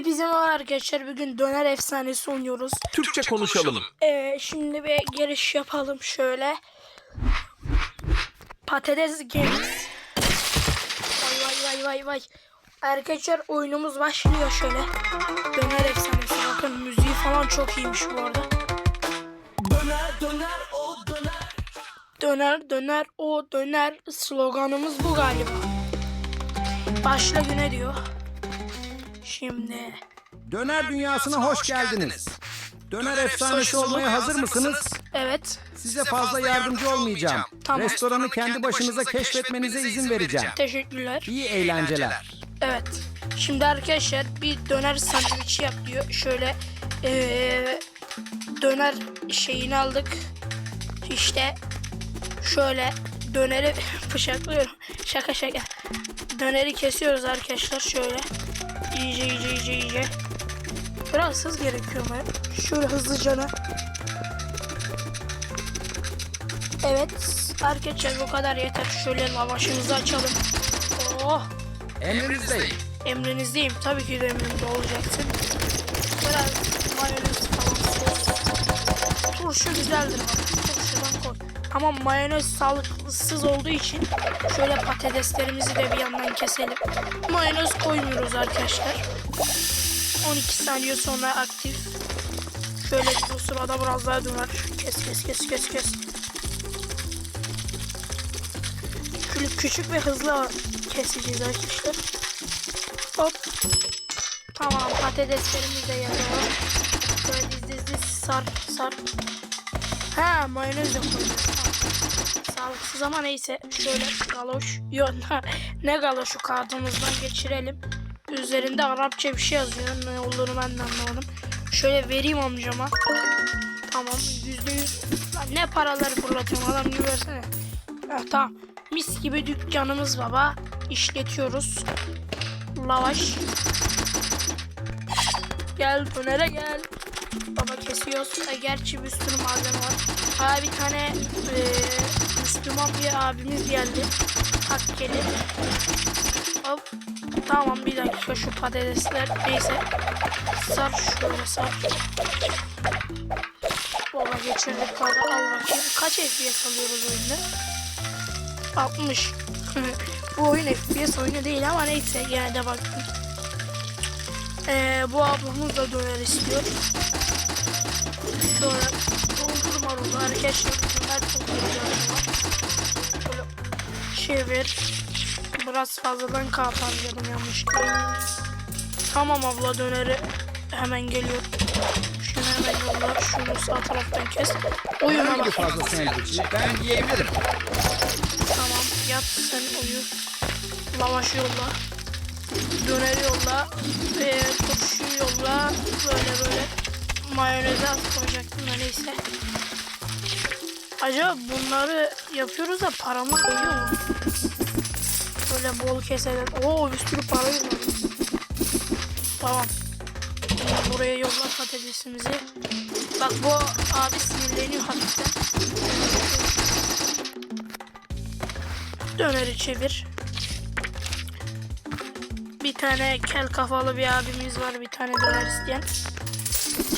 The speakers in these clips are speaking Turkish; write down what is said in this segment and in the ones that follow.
Hepinize merhaba arkadaşlar. Bugün döner efsanesi oynuyoruz. Türkçe konuşalım. Ee, şimdi bir giriş yapalım şöyle. Patates Games. Vay vay vay vay vay. Arkadaşlar oyunumuz başlıyor şöyle. Döner efsanesi. Bakın müziği falan çok iyiymiş bu arada. Döner döner o döner sloganımız bu galiba. Başla güne diyor. Şimdi Döner dünyasına hoş geldiniz. Döner efsanesi olmaya hazır mısınız? evet Size fazla yardımcı olmayacağım. Tamam. Restoranı kendi başınıza keşfetmenize izin vereceğim. teşekkürler. İyi eğlenceler. Evet. Şimdi arkadaşlar bir döner sandviçi yap diyor. Şöyle eee, döner şeyini aldık. İşte şöyle döneri bıçaklıyorum. Şaka şaka. Döneri kesiyoruz arkadaşlar şöyle. İyice iyice iyice iyice. Biraz hız gerekiyor mu? Şöyle hızlıca. Evet. Arkadaşlar bu kadar yeter. Şöyle lavaşımızı açalım. Oh. Emrinizdeyim. Emrinizdeyim. Tabii ki de emrimde olacaksın. Biraz mayonez falan. Turşu güzeldir bak. Ama mayonez sağlıksız olduğu için şöyle patateslerimizi de bir yandan keselim. Mayonez koymuyoruz arkadaşlar. 12 saniye sonra aktif. Şöyle bu sırada biraz daha döner. Kes kes kes kes kes. Şöyle küçük ve hızlı keseceğiz arkadaşlar. Hop. Tamam patateslerimizi de yazalım. Böyle diz diz diz sar sar. Ha mayonez de. Tamam. Sağlıksız ama neyse. Şöyle galoş. Yok ne galoşu kartımızdan geçirelim. Üzerinde Arapça bir şey yazıyor. Ne olduğunu ben de anlamadım. Şöyle vereyim amcama. Tamam yüzde yüz. Ne paraları fırlatıyorum adam gibi versene. Heh, tamam. Mis gibi dükkanımız baba. İşletiyoruz. Lavaş. Gel dönere gel. Baba kesiyoruz. E, gerçi bir sürü malzeme var. Ha bir tane e, Müslüman bir abimiz geldi. Hakkeli. Hop. Tamam bir dakika şu patatesler neyse. Sar şöyle sar. Baba geçirdik kaldı. Al bakayım. Kaç FPS alıyoruz oyunda? 60. bu oyun FPS oyunu değil ama neyse yine de baktım. Ee, bu ablamız da döner istiyor. Şöyle doldur marulu arkadaşlar. Dolduracağım. Şöyle çevir. Biraz fazladan harcadım yanlışlıkla. Tamam abla döneri hemen geliyor. Şunu hemen yolla. Şunu sağ taraftan kes. Oyuna bak. fazla sandviçi ben yiyebilirim. Tamam yat sen uyu. Lavaş yolla. Döner yolla. Ee, turşu yolla. Böyle böyle. Mayonezi az koyacaktım da neyse. Acaba bunları yapıyoruz da paramı koyuyor mu? Böyle bol keselim. Oo bir sürü para yolladı. Tamam. Şimdi buraya yolla patatesimizi. Bak bu abi sinirleniyor hafiften. Döneri çevir. Bir tane kel kafalı bir abimiz var. Bir tane döner isteyen.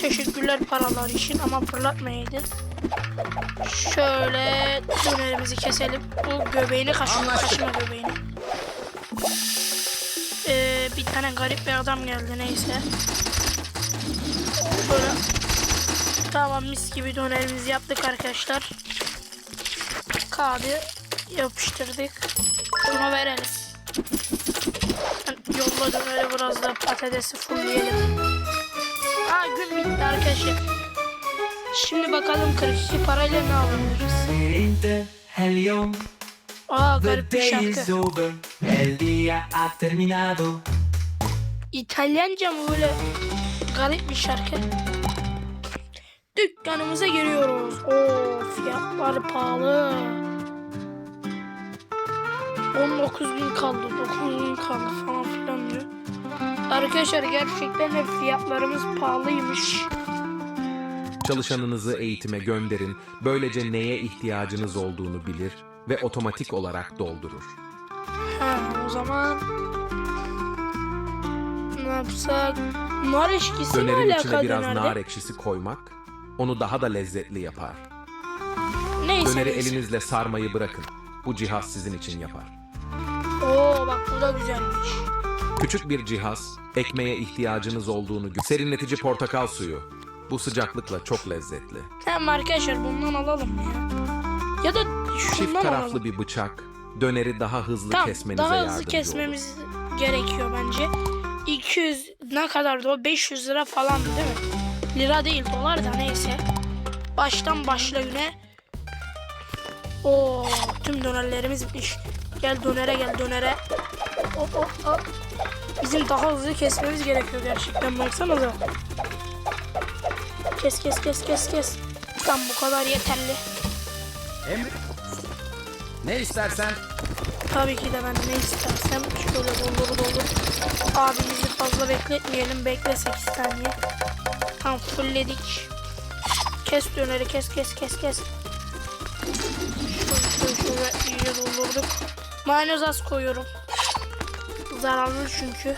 Teşekkürler paralar için ama fırlatmayaydı. Şöyle dönerimizi keselim. Bu göbeğini kaşıma, kaşıma göbeğini. Ee, bir tane garip bir adam geldi neyse. Böyle Tamam mis gibi dönerimizi yaptık arkadaşlar. Kağıdı yapıştırdık. Şunu verelim. Yolla döneri biraz da patatesi fullleyelim. Aa gün bitti arkadaşlar. Şimdi bakalım 42 parayla ne alabiliriz? Aa garip bir şarkı. İtalyanca mı böyle garip bir şarkı? Dükkanımıza giriyoruz. Oo fiyatlar pahalı. 19 bin kaldı, 9 bin kaldı falan filan. Arkadaşlar gerçekten de fiyatlarımız pahalıymış. Çalışanınızı eğitime gönderin. Böylece neye ihtiyacınız olduğunu bilir ve otomatik olarak doldurur. Ha, o zaman ne yapsak? Nar eşkisi ne Dönerin içine biraz dönerde? nar ekşisi koymak onu daha da lezzetli yapar. Neyse. Döneri neyse. elinizle sarmayı bırakın. Bu cihaz sizin için yapar. Oo bak bu da güzelmiş. Küçük bir cihaz, ekmeğe ihtiyacınız olduğunu gö- Serinletici portakal suyu. Bu sıcaklıkla çok lezzetli. Tamam arkadaşlar bundan alalım ya. Ya da Çift şundan taraflı alalım. bir bıçak, döneri daha hızlı Tamam kesmenize daha yardımcı hızlı olur. kesmemiz gerekiyor bence. 200 ne kadardı o? 500 lira falandı değil mi? Lira değil dolar da neyse. Baştan başla güne. Oo tüm dönerlerimiz bitmiş. Gel dönere gel dönere. Hop hop hop. Bizim daha hızlı kesmemiz gerekiyor gerçekten baksanıza. Kes kes kes kes kes. Tam bu kadar yeterli. Emre. Ne istersen Tabii ki de ben ne istersem şöyle doldur doldur. Abimizi fazla bekletmeyelim. Bekle 8 saniye. Tam fullledik. Kes döneri kes kes kes kes. Şöyle şöyle, iyice doldurduk. Mayonez az koyuyorum. Zararlı çünkü.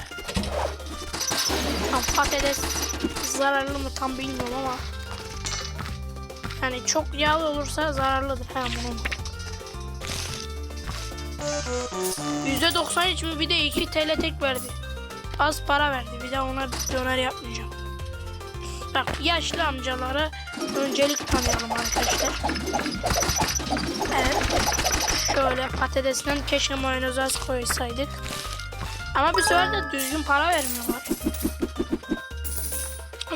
Tam patates zararlı mı tam bilmiyorum ama. Yani çok yağlı olursa zararlıdır. Ha bunun. %90 hiç mi bir de 2 TL tek verdi. Az para verdi. Bir de ona döner yapmayacağım. Bak yaşlı amcalara öncelik tanıyalım arkadaşlar. Evet. Şöyle patatesten keşke mayonez az koysaydık. Ama bir sefer de düzgün para vermiyorlar.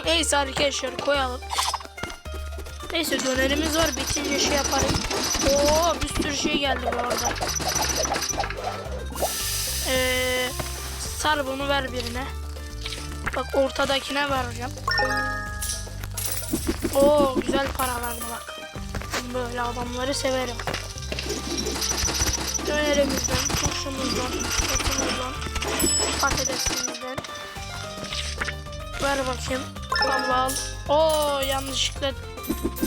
Neyse arkadaşlar koyalım. Neyse dönerimiz var bitince şey yaparım. Oo bir sürü şey geldi bu arada. Ee, sar bunu ver birine. Bak ortadakine vereceğim. Oo güzel para verdi bak. Böyle adamları severim. Dönerimizden, turşumuzdan, sotumuzdan, patatesimizden. Ver bakayım. Allah al. Oo yanlışlıkla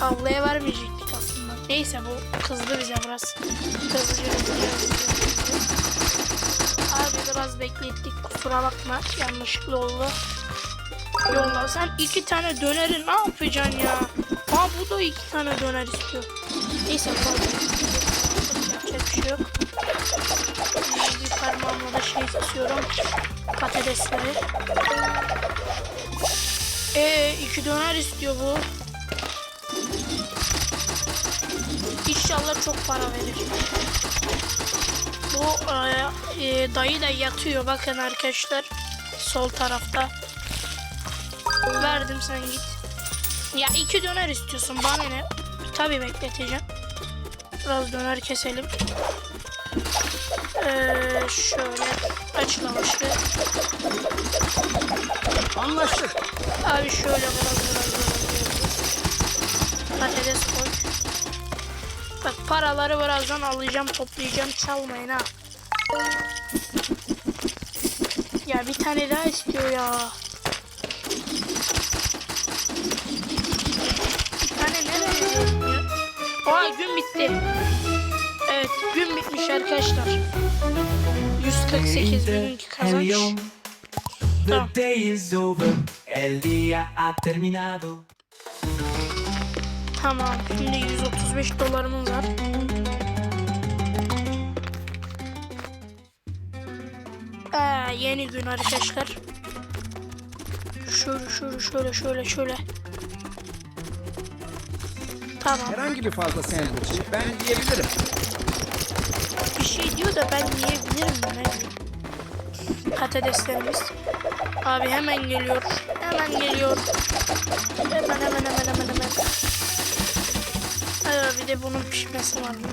ablaya vermeyecektik aslında. Neyse bu kızdı bize biraz. Kızdı. Abi biraz beklettik kusura bakma yanlışlıkla oldu. Yolla sen iki tane döneri ne yapacaksın ya? Aa bu da iki tane döner istiyor. Neyse koy. Bir şey yok. Bir parmağımla da şey istiyorum. Patatesleri. Ee iki döner istiyor bu. İnşallah çok para verir. Bu e, e, dayı da yatıyor bakın arkadaşlar. Sol tarafta. Verdim sen git. Ya iki döner istiyorsun bana ne? Tabii bekleteceğim. Biraz döner keselim. Ee, şöyle aç lavaşı. anlaştık. Abi şöyle biraz biraz. Patates koy. Bak paraları birazdan alacağım toplayacağım çalmayın ha. Ya bir tane daha istiyor ya. Bir tane nereye? Aa gün bitti. Evet gün bitmiş arkadaşlar. 148 bugünkü kazanç. Tamam. Tamam şimdi 135 dolarımız var. Ee, yeni gün arkadaşlar. Şöyle şöyle şöyle şöyle şöyle. Tamam. Herhangi bir fazla sandviçi ben yiyebilirim. Bir şey diyor da ben yiyebilirim mi? Patateslerimiz. Abi hemen geliyor. Hemen geliyor. Hemen hemen hemen hemen hemen. Aa, bir de bunun pişmesi var mi?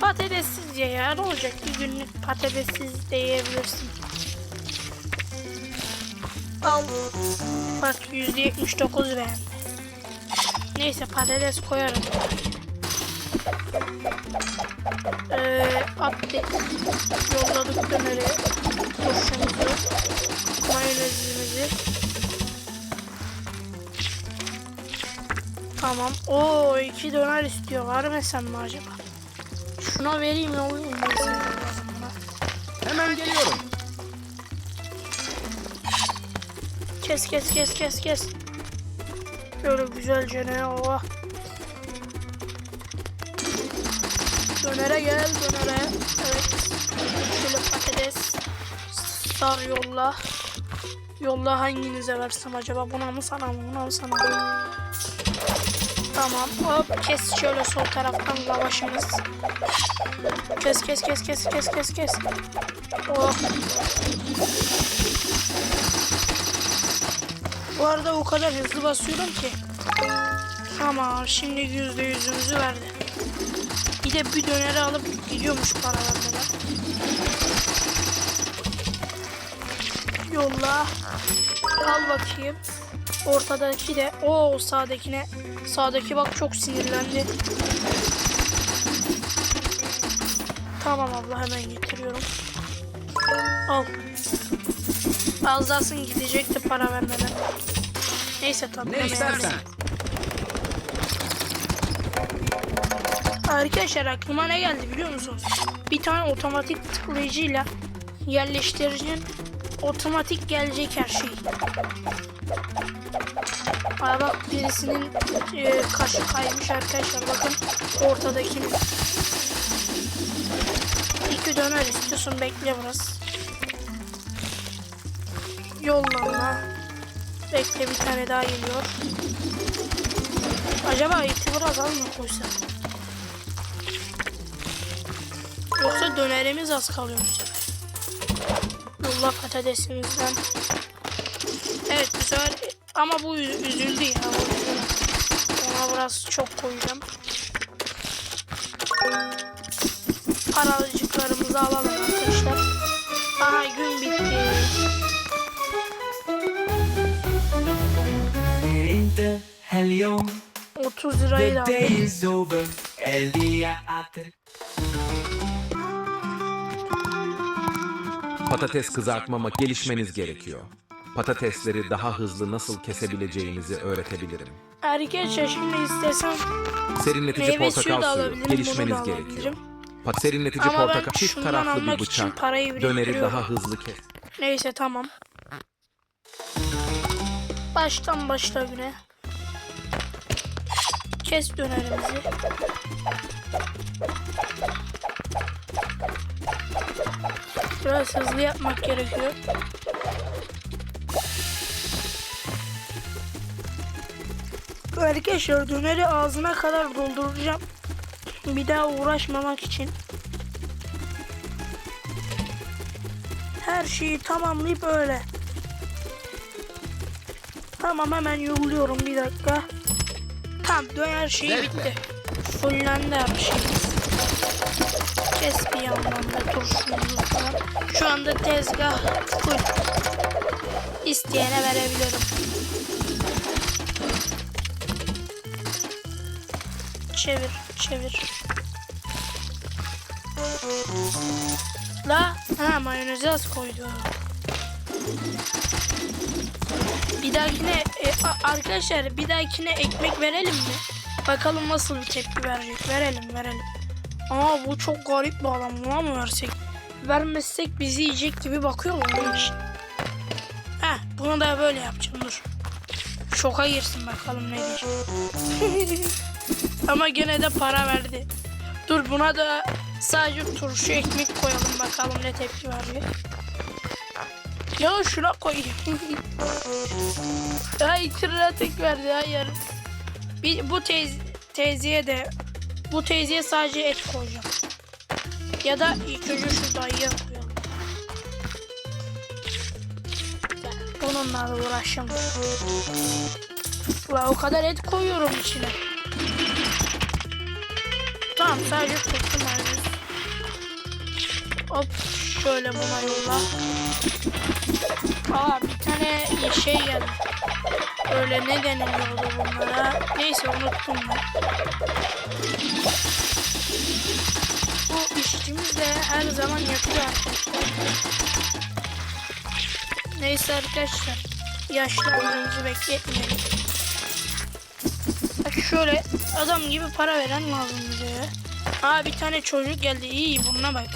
Patatessiz ye ya. Ne olacak? Bir günlük patatessiz de yiyebilirsin. Al. Bak %79 beğendi. Neyse patates koyarım. Ee, attık. Yolladık döneri. Turşumuzu. Mayonezimizi. Tamam. Oo iki döner istiyor. Vermesem mi acaba? Şuna vereyim buna. Hemen geliyorum. Kes kes kes kes kes. Böyle güzelce ne oh. Dönere gel dönere. Evet. Şöyle patates. Sar yolla. Yolla hanginize versem acaba? Buna mı sana mı? Buna mı sana mı? Tamam. Hop kes şöyle sol taraftan lavaşımız. Kes kes kes kes kes kes kes. Oh. Bu arada o kadar hızlı basıyorum ki. Tamam şimdi yüzde yüzümüzü verdi. Bir de bir döneri alıp gidiyormuş para vermeden. Yolla. Al bakayım. Ortadaki de o sağdakine sağdaki bak çok sinirlendi. Tamam abla hemen getiriyorum. Al. Alzarsın gidecekti para vermeden. Neyse tabii. Ne istersen. Arkadaşlar aklıma ne geldi biliyor musunuz? Bir tane otomatik tıklayıcıyla yerleştiricinin otomatik gelecek her şey. Aa bak birisinin e, kaşı kaymış arkadaşlar bakın ortadakinin. İki döner istiyorsun bekle biraz. Yollama. Bekle bir tane daha geliyor. Acaba eti biraz az mı koysak? Yoksa dönerimiz az kalıyor bu sefer. Yolla patatesimizden. Evet bu sefer ama bu üz- üzüldü ya. Ona biraz çok koyacağım. Paracıklarımızı alalım ha ter- Patates kızartmama gelişmeniz gerekiyor. Patatesleri daha hızlı nasıl kesebileceğinizi öğretebilirim. Arkadaşlar şimdi istesem Serinletici Meyve suyu portakal da suyu alabilirim, bunu gelişmeniz da gerekiyor. alabilirim. Pat serinletici Ama ben portakal çift şundan taraflı bir almak için bıçak parayı döneri biriktiriyorum. daha hızlı kes. Neyse tamam. Baştan başla güne. Kes dönerimizi. Biraz hızlı yapmak gerekiyor. Arkadaşlar döneri ağzına kadar dolduracağım. Bir daha uğraşmamak için. Her şeyi tamamlayıp öyle. Tamam hemen yolluyorum bir dakika. Tamam döner şeyi Zevkle. bitti. Fullendi her şeyimiz. Kes bir yandan da turşumuzu falan. Şu anda tezgah full. İsteyene verebilirim. Çevir, çevir. La, ha mayonezi az koydu. Bir dahakine e, arkadaşlar bir dahakine ekmek verelim mi? Bakalım nasıl bir tepki verecek. Verelim verelim. Aa bu çok garip bir adam. Buna mı versek? Vermezsek bizi yiyecek gibi bakıyor mu onun için? Heh bunu da böyle yapacağım dur. Şoka girsin bakalım ne diyecek. Ama gene de para verdi. Dur buna da sadece turşu ekmek koyalım bakalım ne tepki verecek. Ya şuna koyayım. Ay tırına tek verdi hayır. Bir, bu teyze, teyzeye de bu teyzeye sadece et koyacağım. Ya da önce şu dayıya. Ya, Bununla da uğraşamam. Ulan o kadar et koyuyorum içine. Tamam sadece tuttum. Hop şöyle buna yolla. Aa bir tane şey geldi. Öyle ne deniliyordu bunlara? Neyse unuttum ben. Bu işçimiz de her zaman yapıyor arkadaşlar. Neyse arkadaşlar. Yaşlanmamızı bekletmeyelim. Bak şöyle adam gibi para veren lazım bize ya. Aa bir tane çocuk geldi. İyi bununla bak.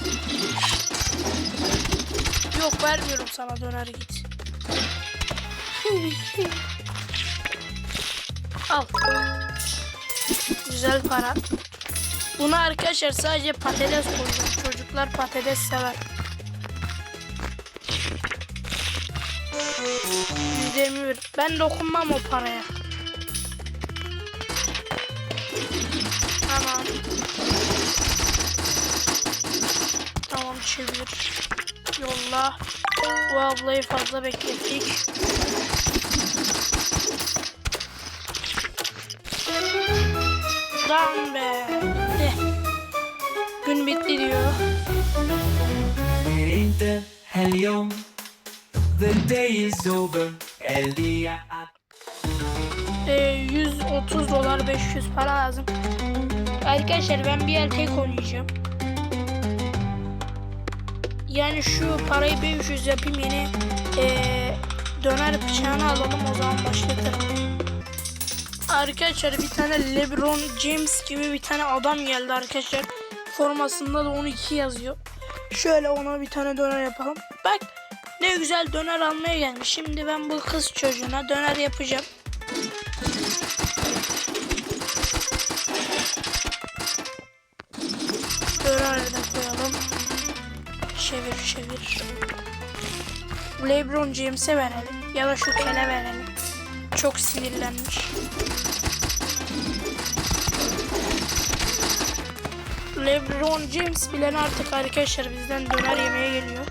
Yok vermiyorum sana döner git. Al. Güzel para. Buna arkadaşlar sadece patates koyacağım. Çocuklar patates sever. Demir. Ben dokunmam o paraya. Tamam. Tamam çevir. Yolla. Bu ablayı fazla beklettik. Lan be. De. Gün bitti diyor. The day is over. El día e, 130 dolar 500 para lazım. Arkadaşlar ben bir erkek oynayacağım. Yani şu parayı 500 yapayım yeni ee, döner bıçağını alalım o zaman başlatırım. Arkadaşlar bir tane LeBron James gibi bir tane adam geldi arkadaşlar. Formasında da 12 yazıyor. Şöyle ona bir tane döner yapalım. Bak ne güzel döner almaya gelmiş. Şimdi ben bu kız çocuğuna döner yapacağım. Çevir. LeBron James'e verelim. Ya da şu kele verelim. Çok sinirlenmiş. LeBron James bilen artık arkadaşlar bizden döner yemeye geliyor.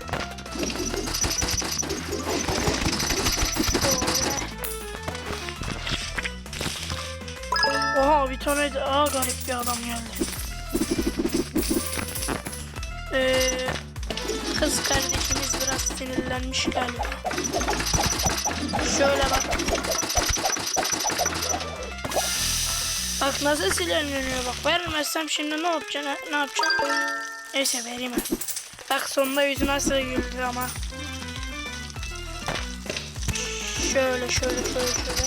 Oha bir tane daha garip bir adam geldi. Ee, kız kardeşimiz biraz sinirlenmiş galiba. Şöyle bak. Bak nasıl sinirleniyor bak. Vermezsem şimdi ne yapacağım? Ne yapacağım? Neyse vereyim. ben. Bak sonunda yüzü nasıl güldü ama. Şöyle şöyle şöyle şöyle.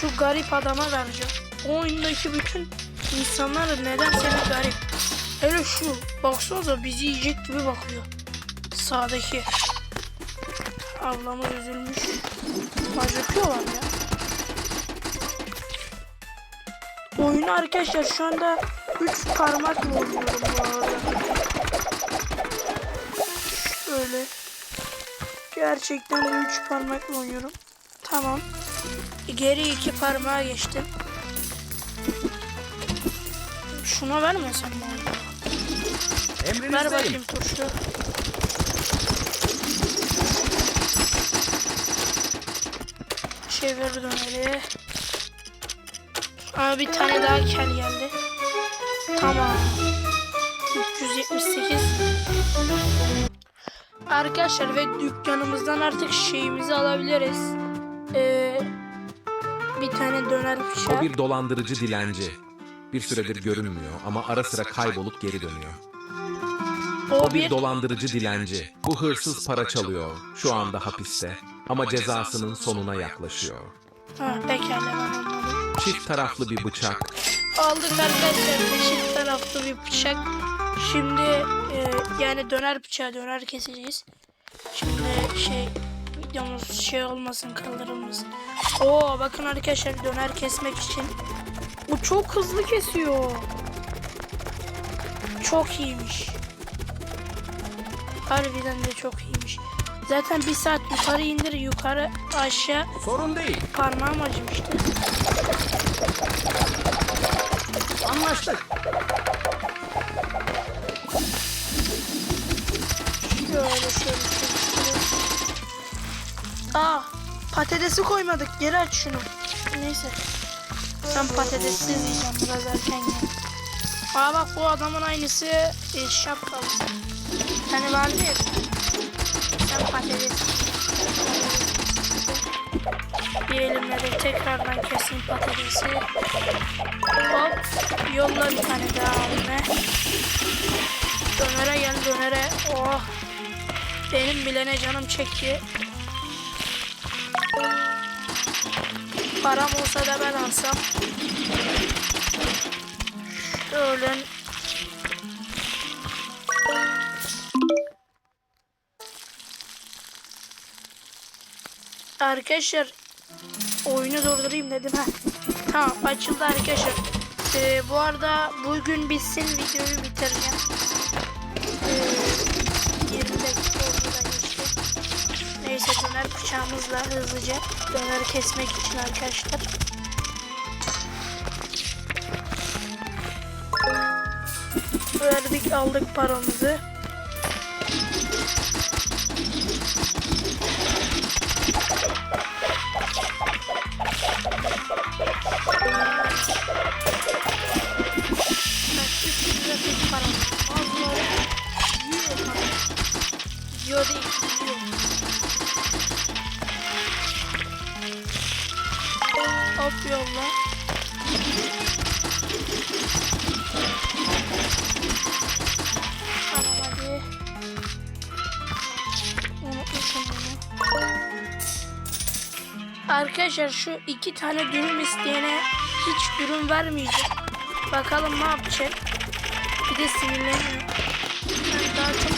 Şu garip adama vereceğim. Oyundaki bütün insanlar neden seni garip? Hele şu baksanıza bizi yiyecek gibi bakıyor. Sağdaki. Ablamız üzülmüş. Acıkıyorlar ya. Oyunu arkadaşlar şu anda 3 parmakla oynuyorum bu arada. Şöyle. Gerçekten de 3 parmakla oynuyorum. Tamam. Geri iki parmağa geçtim. Şuna vermesem mi? Ver Emrinizdeyim. bakayım turşu. Çevir döneri. Aa, bir tane daha kel geldi. Tamam. 378. Arkadaşlar ve dükkanımızdan artık şeyimizi alabiliriz. Ee, bir tane döner O bıçağı. bir dolandırıcı dilenci. Bir süredir görünmüyor ama ara sıra kaybolup geri dönüyor. O bir dolandırıcı dilenci. Bu hırsız para çalıyor. Şu anda hapiste. Ama cezasının sonuna yaklaşıyor. Ha, pekala ben anladım. Çift taraflı bir bıçak. Aldık arkadaşlar eşit taraflı bir bıçak. Şimdi e, yani döner bıçağı döner keseceğiz. Şimdi şey videomuz şey olmasın kaldırılmasın. Oo bakın arkadaşlar döner kesmek için. Bu çok hızlı kesiyor. Çok iyiymiş. Harbiden de çok iyiymiş. Zaten bir saat yukarı indir yukarı aşağı Sorun değil. parmağım acımıştı. Anlaştık. Şöyle şöyle şöyle. Aa patatesi koymadık. Geri aç şunu. Neyse. Sen patatessiz yiyeceğim biraz erken gel. Aa bak bu adamın aynısı e, şapkalı. Hani vardı ya. Sen patates. Bir elimle de tekrardan keseyim patatesi. Hop. Yolla bir tane daha abime. Dönere gel dönere. Oh. Benim bilene canım çekti. Param olsa da ben alsam. Şöyle. Arkadaşlar oyunu durdurayım dedim ha. Tamam açıldı arkadaşlar. Ee, bu arada bugün bitsin videoyu bitireceğim. Ee, Döner bıçağımızla hızlıca döner kesmek için arkadaşlar. Verdik aldık paramızı. Yolla. Tamam bunu. Arkadaşlar şu iki tane dürüm isteyene hiç dürüm vermeyecek. Bakalım ne yapacak. Bir de sinirleniyor. Ben daha çok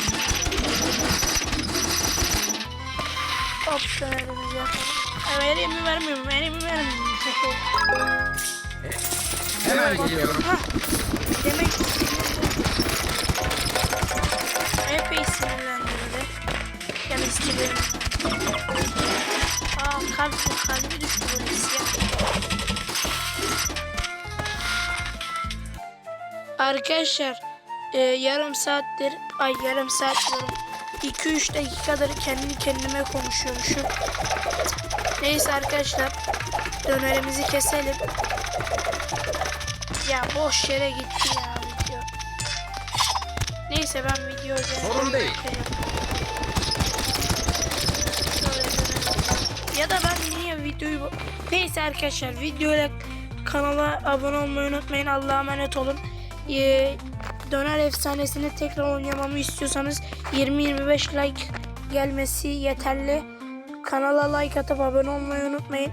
Hop dönerimizi yapalım. Vereyim mi vermiyorum, vereyim mi vermiyorum. Hemen geliyorum. Demek ki. Epey sinirlendirdi. Yani istedim. Aa kalp, kalbi düştü böyle siyah. Arkadaşlar e, yarım saattir ay yarım saat diyorum 2-3 dakikadır kendi kendime konuşuyormuşum. Neyse arkadaşlar dönerimizi keselim. Ya boş yere gitti ya video. Neyse ben video Sorun değil. Ya da ben niye videoyu... Neyse arkadaşlar videoya kanala abone olmayı unutmayın. Allah'a emanet olun. Ee, Döner efsanesini tekrar oynamamı istiyorsanız 20-25 like gelmesi yeterli. Kanala like atıp abone olmayı unutmayın.